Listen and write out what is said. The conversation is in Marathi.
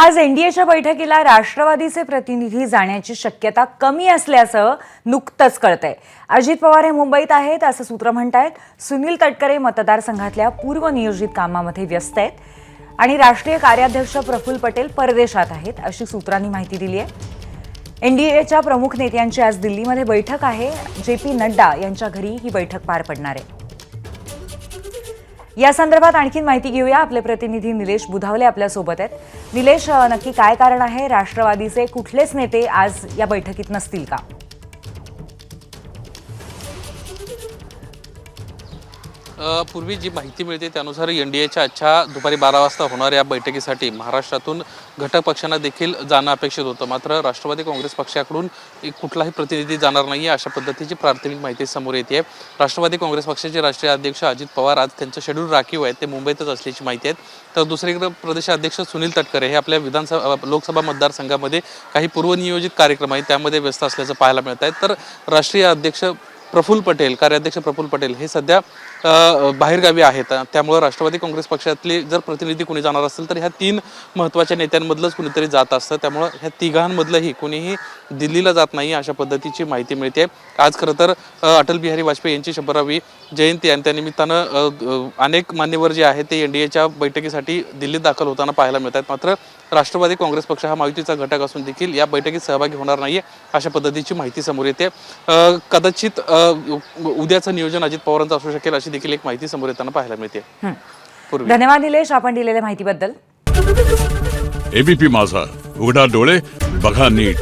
आज एनडीएच्या बैठकीला राष्ट्रवादीचे प्रतिनिधी जाण्याची शक्यता कमी असल्याचं नुकतंच कळतंय. अजित पवार हे मुंबईत आहेत असं सूत्र म्हणतायत. सुनील तटकरे मतदारसंघातल्या पूर्वनियोजित कामामध्ये व्यस्त आहेत. आणि राष्ट्रीय कार्याध्यक्ष प्रफुल्ल पटेल परदेशात आहेत अशी सूत्रांनी माहिती दिली आहे. एनडीएच्या प्रमुख नेत्यांची आज दिल्लीमध्ये बैठक आहे. जे पी नड्डा यांच्या घरी ही बैठक पार पडणार आहे. या संदर्भात आणखी माहिती घेऊया. आपले प्रतिनिधी निलेश बुधावले आपल्यासोबत आहेत. निलेश नक्की काय कारण आहे? राष्ट्रवादीचे कुठलेच नेते आज या बैठकीत नसतील का? पूर्वी जी माहिती मिळते त्यानुसार एन डी एच्या आजच्या दुपारी बारा वाजता होणाऱ्या या बैठकीसाठी महाराष्ट्रातून घटक पक्षांना देखील जाणं अपेक्षित होतं. मात्र राष्ट्रवादी काँग्रेस पक्षाकडून एक कुठलाही प्रतिनिधी जाणार नाही आहे अशा पद्धतीची प्राथमिक माहिती समोर येते. राष्ट्रवादी काँग्रेस पक्षाचे राष्ट्रीय अध्यक्ष अजित पवार आज त्यांचं शेड्यूल राखीव आहे ते मुंबईतच असल्याची माहिती आहे तर दुसरीकडे प्रदेशाध्यक्ष सुनील तटकरे हे आपल्या विधानसभा लोकसभा मतदारसंघामध्ये काही पूर्वनियोजित कार्यक्रम आहेत. त्यामध्ये व्यस्त असल्याचं पाहायला मिळत आहे. तर राष्ट्रीय अध्यक्ष प्रफुल्ल पटेल कार्याध्यक्ष प्रफुल्ल पटेल हे सध्या बाहेरगावी आहेत. त्यामुळं राष्ट्रवादी काँग्रेस पक्षातले जर प्रतिनिधी कोणी जाणार असेल तर ह्या तीन महत्त्वाच्या नेत्यांमधलंच कुणीतरी जात असतं. त्यामुळं ह्या तिघांमधलंही कोणीही दिल्लीला जात नाही अशा पद्धतीची माहिती मिळते आज खरं तर अटल बिहारी वाजपेयी यांची शंभरावी जयंती आणि त्यानिमित्तानं अनेक मान्यवर जे आहेत ते एन डी एच्या बैठकीसाठी दिल्लीत दाखल होताना पाहायला मिळत आहेत मात्र राष्ट्रवादी काँग्रेस पक्ष हा महायुतीचा घटक असून देखील या बैठकीत सहभागी होणार नाहीये अशा पद्धतीची माहिती समोर येते. अ, कदाचित उद्याचं नियोजन अजित पवारांचं असू शकेल अशी देखील एक माहिती समोर येताना पाहायला मिळते. हं. धन्यवाद निलेश आपण दिलेल्या माहितीबद्दल. एबीपी माझा उघडा डोळे बघा नीट.